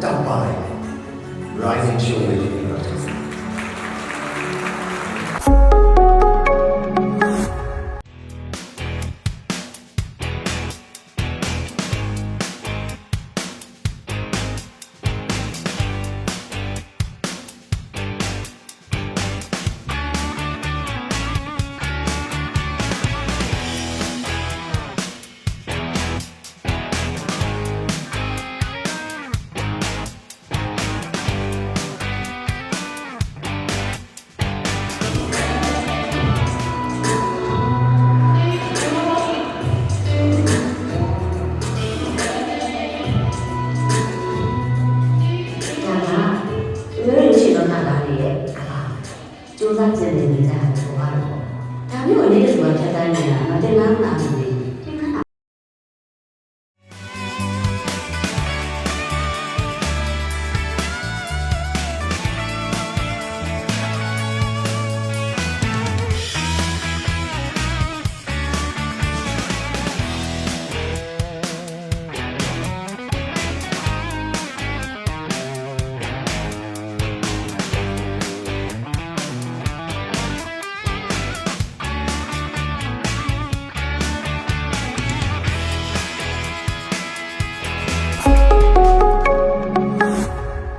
don't mind. right into your living စားကြံနေကြတာဆိုတော့ဒါမျိုးအနေနဲ့ဆိုတာဖြတ်တိုင်းနေတာမတင်မ်းလာဘူး